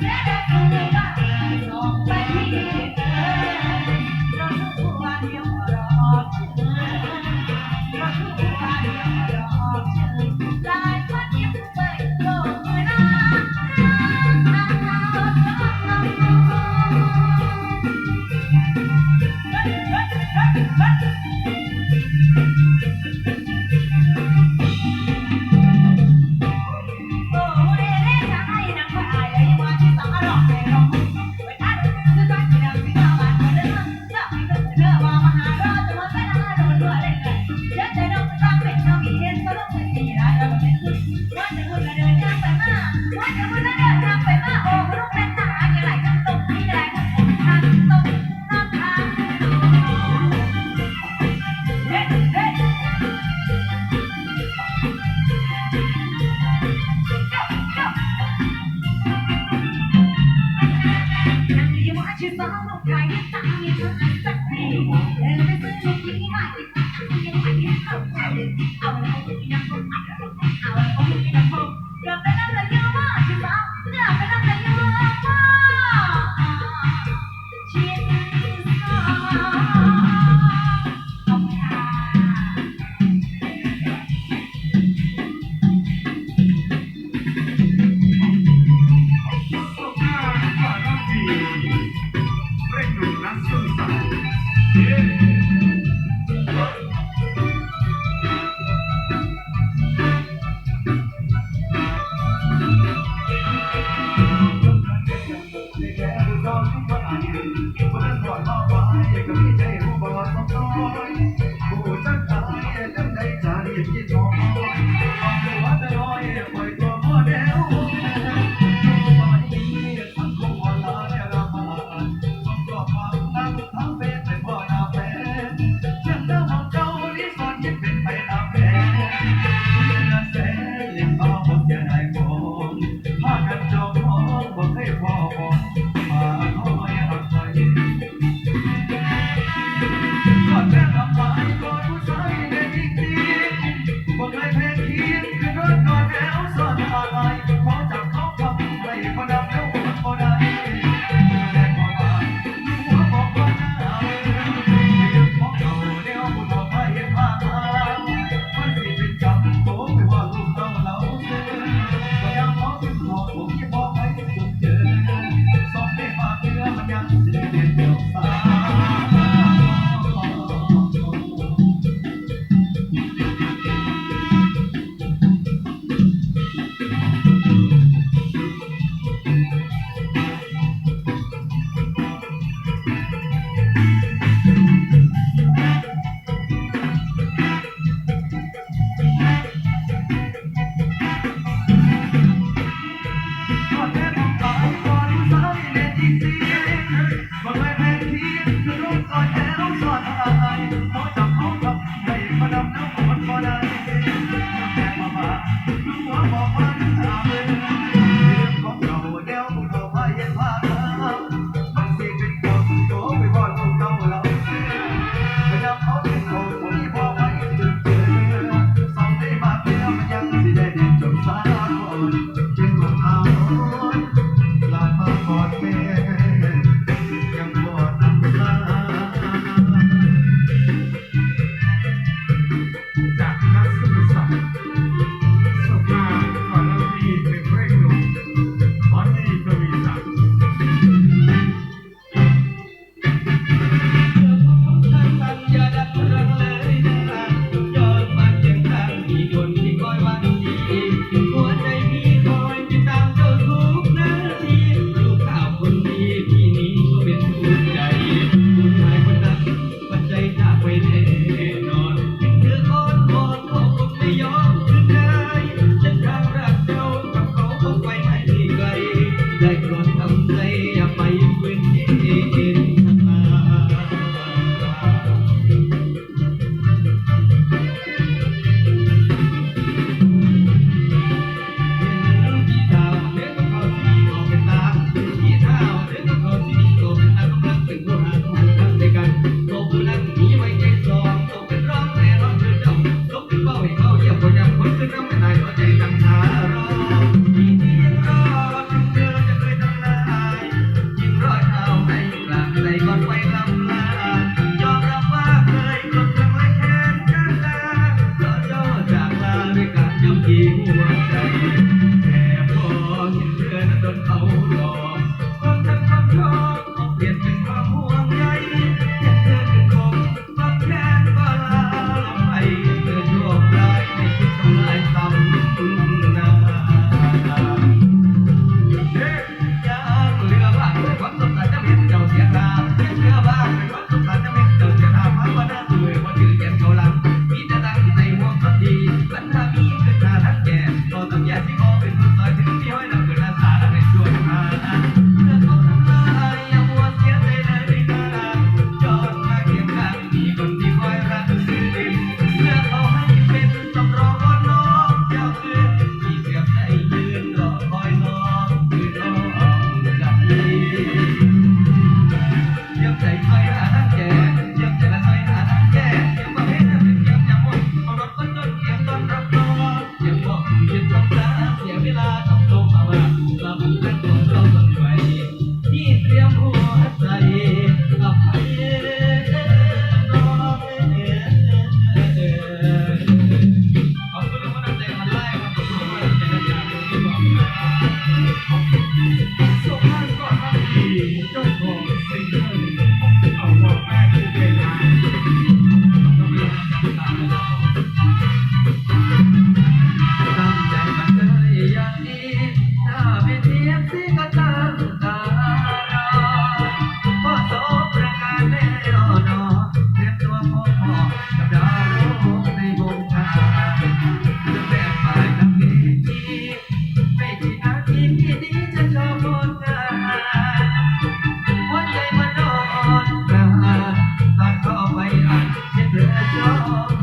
Yeah. ช็ด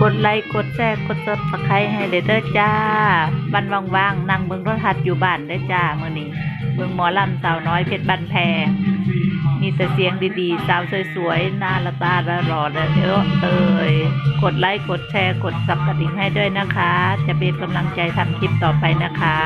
กดไลค์กดแชร์กดซับสไครต์ให้เด้อเด้อจ้าวันว่างๆนั่งเบิ่งโทรทัศน์อยู่บ้านเด้จ้ามื้อนี้เบิ่งหมอลำสาวน้อยเพชรบันแพงมีแต่เสียงดีๆ สาวสวยๆหน้าละตาละหล่อละเยอเอ่ยกดไลค์กดแชร์กดสับกระดิ่งให้ด้วยนะคะ จะเป็นกำลังใจทำคลิปต่อไปนะคะ